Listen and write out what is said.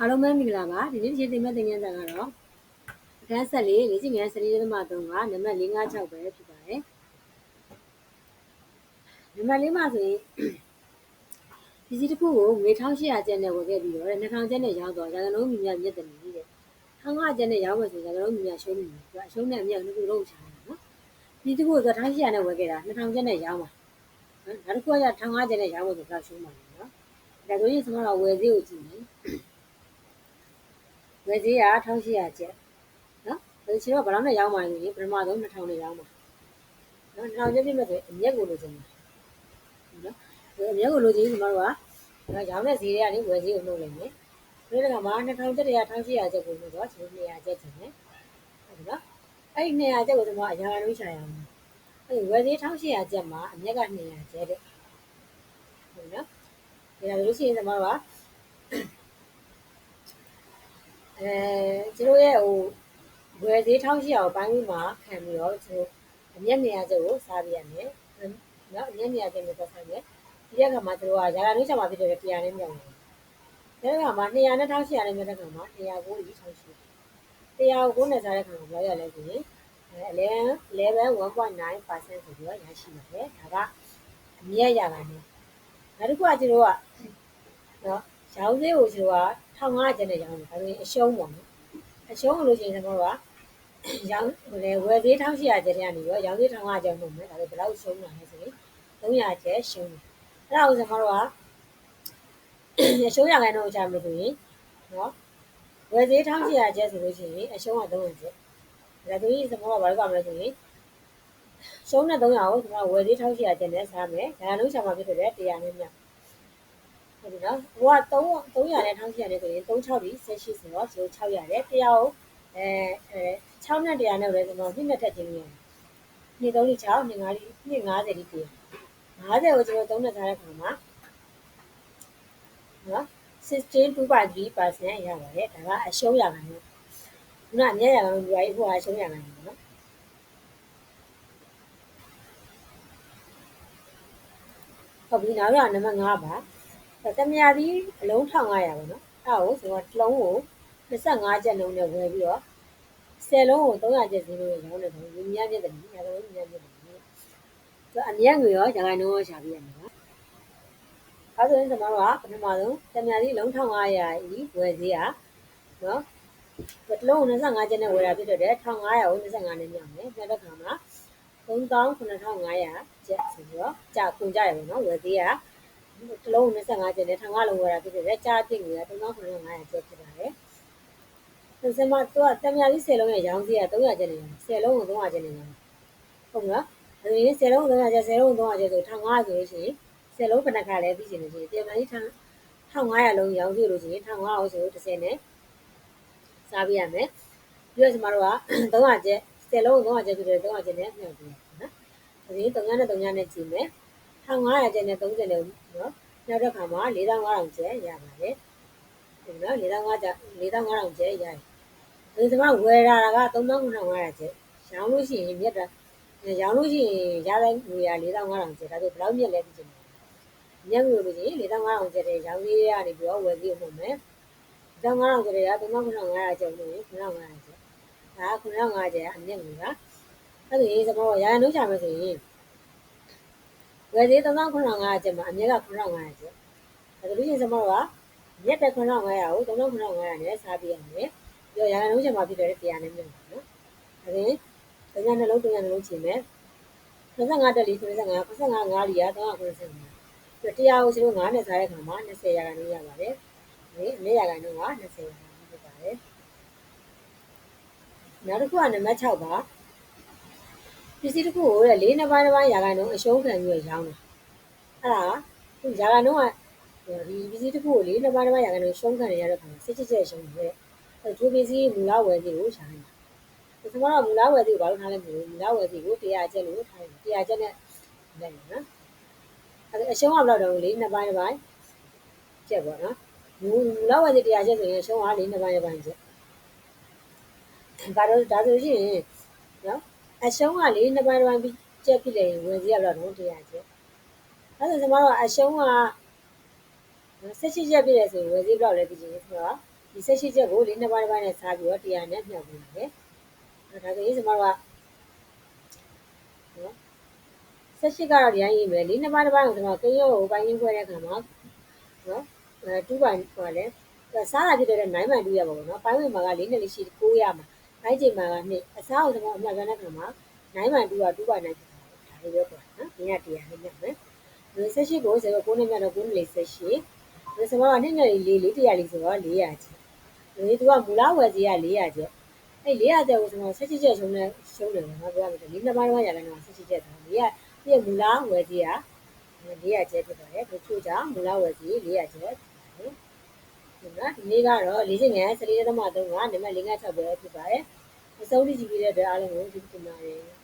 အားလုံးပဲမင်္ဂလာပါဒီနေ့ဒီချိန်သင်မဲ့သင်ခန်းစာကတော့အခန်းဆက်လေးလေးချင်းငန်းစရီသမ3ကနံပါတ်456ပဲဖြစ်ပါတယ်နံပါတ်4မှာဆိုရင်ပစ္စည်းတစ်ခုကိုငွေ1800ကျပ်နဲ့ဝယ်ခဲ့ပြီးတော့2000ကျပ်နဲ့ရောင်းတော့ရာခိုင်နှုန်းမြများမြတ်တယ်ကြီးတဲ့1500ကျပ်နဲ့ရောင်းမယ်ဆိုရာခိုင်နှုန်းမြများရှုံးနေတယ်သူကအရှုံးနဲ့အမြတ်နှစ်ခုလုံးချားတယ်နော်ဒီတစ်ခုက1800နဲ့ဝယ်ခဲ့တာ2000ကျပ်နဲ့ရောင်းပါနော်နောက်တစ်ခုက1500ကျပ်နဲ့ရောင်းမယ်ဆိုတော့ရှုံးပါတယ်နော်ဒါဆိုရင်ကျွန်တော်တို့ဝယ်ဈေးကိုကြည့်မယ် ဝယ်ဈေးက1800ကျပ်နော်ဒါဆိုတော့ဘယ်လောက်နဲ့ရောင်းမှာလဲပထမဆုံး2000နဲ့ရောင်းမှာနော်2000ကျပ်ပြည့်မဲ့ဆိုအမျက်ကိုလိုချင်တယ်နော်အမျက်ကိုလိုချင်ကျွန်တော်တို့ကရောင်းတဲ့ဈေးတွေကနေဝယ်ဈေးကိုနှုတ်လိုက်မယ်ဒီကမှာ2000ကျပ်တရား1800ကျပ်ကိုလို့တော့ကျွန်တော်200ကျပ်ချင်တယ်ဟုတ်နော်အဲ့ဒီ200ကျပ်ကိုကျွန်တော်အရာလုံးရှာရအောင်အဲ့ဝယ်ဈေး1800ကျပ်မှာအမျက်က200ကျပ်တဲ့ဟုတ်နော်ဒါလို့ရှိရင်ကျွန်တော်တို့က အဲကျတို့ရဲ့ဟိုဝယ်ဈေး1800ကိုပိုင်းပြီးမှခံပြီးတော့ကျတို့အမျက်နေရာချက်ကိုစားပြရမယ်နော်အမျက်နေရာချက်ကိုပတ်ဆိုင်မယ်ဒီရက်ကမှကျတို့ကရာဂနှုတ်ချက်မှာဖြစ်တဲ့တရားနဲ့မြောက်တယ်ဒါကမှ200နဲ့1800နဲ့မြောက်တဲ့ခါမှာ200ကိုကြီး60 100ကိုနဲ့စားတဲ့ခါမှာဘယ်ရောက်လဲဆိုရင်11 level 1.9%ဆိုပြီးတော့ရရှိပါတယ်ဒါကအမြတ်ရတာနဲ့နောက်တစ်ခုကကျတို့ကနော် ရောင်းဈေးကိုကျတို့က1500ကျပ်နဲ့ရောင်းတယ်ဒါဆိုရင်အရှုံးပေါ့နော်အရှုံးလို့ရှိရင်ကျွန်တော်တို့ကရောင်းလေဝယ်ဈေး1800ကျပ်တဲ့ကနေပြီးတော့ရောင်းဈေး1500ကျပ်လုပ်မယ်ဒါဆိုဘယ်လောက်ရှုံးလာလဲဆိုရင်300ကျပ်ရှုံးတယ်အဲ့ဒါကိုကျွန်တော်တို့ကအရှုံးရခိုင်တော့ချမယ်ဆိုရင်နော်ဝယ်ဈေး1800ကျပ်ဆိုလို့ရှိရင်အရှုံးက300ကျပ်ဒါဆိုရင်ကျွန်တော်ကဘာလုပ်ရမလဲဆိုရင်ရှုံးတဲ့300ကိုကျွန်တော်ဝယ်ဈေး1800ကျပ်နဲ့စားမယ်ဒါလုံးချမှာဖြစ်တဲ့100နဲ့မြောက် ဟုတ်ပြီနော်ဟိုက3 300နဲ့1800နဲ့ဆိုရင်36ပြီး18ဆိုတော့ဆို600ရတယ်100ကိုအဲအဲ6နဲ့100နဲ့လည်းကျွန်တော်နှစ်နဲ့ထက်ချင်းရတယ်နှစ်3 6နှစ်5နှစ်50တိတည်း50ကိုကျွန်တော်3နဲ့ထားတဲ့ခါမှာနော်16.3%ရပါတယ်ဒါကအရှုံးရခိုင်နော်ခုနအမြဲရခိုင်လို့ဒီပါဟိုကအရှုံးရခိုင်နော်ဟုတ်ပြီနောက်တော့နံပါတ်5ပါ တမယာဒီအလုံး1500ပေါ့နော်အဲ့ဒါကိုကျွန်တော်တစ်လုံးကို25ကျပ်လုံးနဲ့ဝယ်ပြီးတော့10လုံးကို300ကျပ်ဈေးလို့ရောင်းတယ်ဆိုရင်မြတ်ပြည့်တယ်ညလုံးမြတ်ပြည့်တယ်ဆိုအမြတ်ငွေရောဂျာကိုင်းလုံးရောရှာပြရမှာပါအဲဆိုရင်ကျွန်တော်တို့ကပထမဆုံးတမယာဒီလုံး1500ဤဝယ်ဈေးอ่ะနော်တစ်လုံး25ကျပ်နဲ့ဝယ်တာဖြစ်တဲ့1500ကို25နဲ့ညောင်းမယ်ပြတဲ့ခါမှာ39,500ကျပ်ဆိုပြီးတော့ကြာကုန်ကြရပါတော့ဝယ်သေးရ တစ်လုံး25ကျပ်နဲ့ထောင်ကလုံးဝယ်တာဖြစ်တဲ့ကြာပြည့်ငွေက39,500ကျပ်ဖြစ်ပါတယ်။ဒါစမတော့တမယာကြီး10လုံးရဲ့ရောင်းစည်းက300ကျပ်နေတယ်10လုံးကို300ကျပ်နေတယ်ဟုတ်မလား။ဒါဆိုရင်10လုံး300ကျပ်10လုံး300ကျပ်ဆို1500ဆိုလို့ရှိရင်10လုံးဘယ်နှခါလဲသိချင်လို့ရှိရင်တမယာကြီး1500လုံးရောင်းစည်းလို့ရှိရင်1500ဆို30နဲ့စားပြရမယ်။ပြီးတော့ကျမတို့က300ကျပ်10လုံး300ကျပ်ဖြစ်တယ်300ကျပ်နဲ့မြောက်ပြီးနော်။ဒါဆိုရင်300နဲ့300နဲ့ကြည့်မယ် 1500ကျပ်နဲ့30နဲ့နော်နောက်တစ်ခါမှာ4500ကျပ်ရပါတယ်ဒီနော်4500ကျပ်4500ကျပ်ရတယ်ဒီစမဝယ်ရတာက3900ကျပ်ရောင်းလို့ရှိရင်မြက်တာရောင်းလို့ရှိရင်ရတဲ့ငွေရ4500ကျပ်ဒါဆိုဘယ်လောက်မြက်လဲသိချင်တယ်မြက်ငွေလို့ရှိရင်4500ကျပ်တဲ့ရောင်းလေးရနေပြီးတော့ဝယ်ပြီးဟုတ်မယ်4500ကျပ်ရ3900ကျပ်လို့9500ကျပ်ဒါက9500ကျပ်အမြက်ငွေကအဲ့ဒီစမရရနှုတ်ချမယ်ဆိုရင် ဝယ်သေး3900ကျပ်မှာအမြက်က9500ကျပ်ဒါဆိုလို့ရှိရင်ကျွန်တော်ကမြက်တဲ့9500ကို3900နဲ့စားပြရမယ်ပြီးတော့ရာခိုင်နှုန်းကျပ်မှာဖြစ်တဲ့တရားနဲ့မြတ်ပါနော်ဒါရင်တညာနှလုံးတညာနှလုံးချင်မယ်25တက်လီ95 95 5လီယာ395ပြီးတရားကိုကျွန်တော်9နဲ့စားတဲ့ခါမှာ20ရာခိုင်နှုန်းရပါတယ်ဒီအနည်းရာခိုင်နှုန်းက20ရာခိုင်နှုန်းဖြစ်ပါတယ်နောက်တစ်ခုကနံပါတ်6ပါ ပစ္စည်းတစ်ခုကိုတဲ့လေးနှစ်ပိုင်းတစ်ပိုင်းရာခိုင်နှုန်းအရှုံးခံပြီးရောင်းတာအဲ့ဒါသူရာခိုင်နှုန်းကဒီပစ္စည်းတစ်ခုကိုလေးနှစ်ပိုင်းတစ်ပိုင်းရာခိုင်နှုန်းရှုံးခံရတဲ့ခါမှာစစ်စစ်ချက်ရှုံးတယ်အဲ့ဒီပစ္စည်းမူလဝယ်စီကိုရှာနေတာဒီမှာတော့မူလဝယ်စီကိုဘာလို့ထားလဲမလို့မူလဝယ်စီကို100ကျပ်လို့ထားတယ်100ကျပ်နဲ့လက်နေနော်အဲ့အရှုံးကဘယ်လောက်တော့လေးနှစ်ပိုင်းတစ်ပိုင်းကျက်ပေါ့နော်မူလဝယ်စီ100ကျပ်ဆိုရင်အရှုံးကလေးနှစ်ပိုင်းတစ်ပိုင်းကျက်ဒါတော့ဒါဆိုရှင်နော် အရှုံးကလေနှစ်ပိုင်းတစ်ပိုင်းကျက်ဖြစ်လေဝင်စီရတော့တော့တရားကျက်အဲဆိုကျွန်တော်တို့အရှုံးက16ချက်ပြည့်တယ်ဆိုရင်ဝင်စီဘယ်လောက်လဲသိချင်တယ်ဆိုတော့ဒီဆက်ရှိချက်ကိုလေးနှစ်ပါးတစ်ပါးနဲ့စားပြီးတော့တရားနဲ့မြောက်ပြီးပါတယ်။ဒါဆိုရင်ကျွန်တော်တို့ကနော်ဆက်ရှိကတော့ဒီတိုင်းရေးမယ်လေးနှစ်ပါးတစ်ပါးကိုကျွန်တော်ကရုပ်ကိုပိုင်းရင်းခွဲတဲ့အခါမှာနော်အဲ2ပိုင်းဟိုလဲစားတာဖြစ်တဲ့9ပိုင်း2ရပါဘောနော်ပိုင်းဝင်မှာက4နဲ့4ရှိ9ရမှာ ပိုင်းချိန်မှာက2အစားကိုကျွန်တော်အမှတ်ကတဲ့အခါမှာ9ပိုင်း2က2ပိုင်း9ဖြစ်ပါတယ်ဒါလေးပြောပါနော်ဒီကတရားနဲ့မြောက်မယ်ဒီဆက်ရှိကိုဆိုတော့9နဲ့မြောက်တော့9နဲ့4ဆက်ရှိဒီစမက2နဲ့4 4 100လေးဆိုတော့400ချီဒီသူကမူလဝယ်စီက400ကျက်အဲ့400ကျက်ကိုကျွန်တော်ဆက်ချစ်ချက်ရှုံးနေရှုံးတယ်ငါပြောရမယ်လေးနှစ်ပိုင်းတော့ရလည်းတော့ဆက်ချစ်ချက်တော့400ပြည့်မူလဝယ်စီက400ကျက်ဖြစ်ပါတယ်ဒီချို့ကြောင့်မူလဝယ်စီ400ကျက် ဒီမှာဒီနေ့ကတော့၄ချိန်ငယ်14.3ကနံပါတ်5 6ပဲဖြစ်ပါတယ်အဆုံးထိကြည့်ပြီးတဲ့အတွက်အားလုံးကိုကျေးဇူးတင်ပါတယ်